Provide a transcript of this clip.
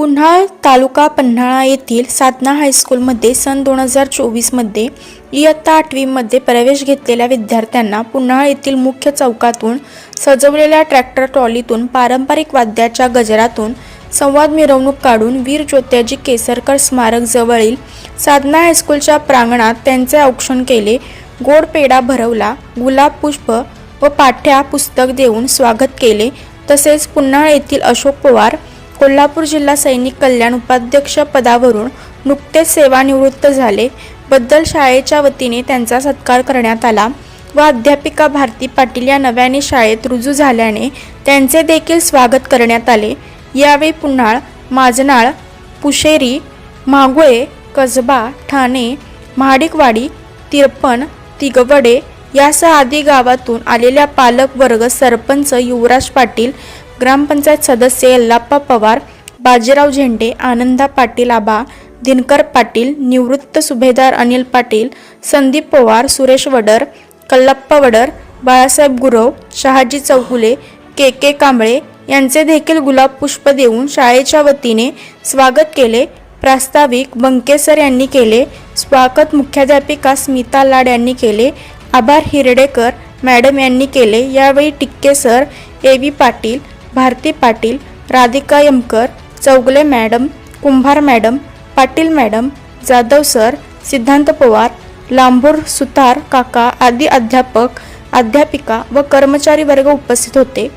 पुन्हाळ तालुका पन्हाळा येथील साधना हायस्कूलमध्ये सन दोन हजार चोवीसमध्ये इयत्ता आठवीमध्ये प्रवेश घेतलेल्या विद्यार्थ्यांना पुन्हाळ येथील मुख्य चौकातून सजवलेल्या ट्रॅक्टर ट्रॉलीतून पारंपरिक वाद्याच्या गजरातून संवाद मिरवणूक काढून वीर ज्योत्याजी केसरकर स्मारक जवळील साधना हायस्कूलच्या प्रांगणात त्यांचे औक्षण केले. गोड पेढा भरवला गुलाब पुष्प व पाठ्या पुस्तक देऊन स्वागत केले. तसेच पुन्हाळ येथील अशोक पवार कोल्हापूर जिल्हा सैनिक कल्याण उपाध्यक्ष पदावरून नुकतेच सेवानिवृत्त झाले. बद्दल शाळेच्या वतीने त्यांचा सत्कार करण्यात आला व अध्यापिका भारती पाटील या नव्याने शाळेत रुजू झाल्याने त्यांचे देखील स्वागत करण्यात आले. यावेळी पुन्हाळ माजनाळ पुशेरी मागुळे कसबा ठाणे महाडिकवाडी तिरपण तिगवडे यासह आदी गावातून आलेल्या पालक वर्ग सरपंच युवराज पाटील ग्रामपंचायत सदस्य यल्लाप्पा पवार बाजीराव झेंडे आनंदा पाटील आबा दिनकर पाटील निवृत्त सुभेदार अनिल पाटील संदीप पवार सुरेश वडर कल्लप्पा वडर बाळासाहेब गुरव शहाजी चौगुले के के कांबळे यांचे देखील गुलाब पुष्प देऊन शाळेच्या वतीने स्वागत केले. प्रास्ताविक बंकेसर यांनी केले. स्वागत मुख्याध्यापिका स्मिता लाड यांनी केले. आभार हिरडेकर मॅडम यांनी केले. यावेळी Tikke sir A V Patil Bharati Patil Radhika Yamkar Chougule madam Kumbhar madam Patil madam Jadhav sir Siddhant Pawar Lambur सुतार काका आदी अध्यापक अध्यापिका व कर्मचारी वर्ग उपस्थित होते.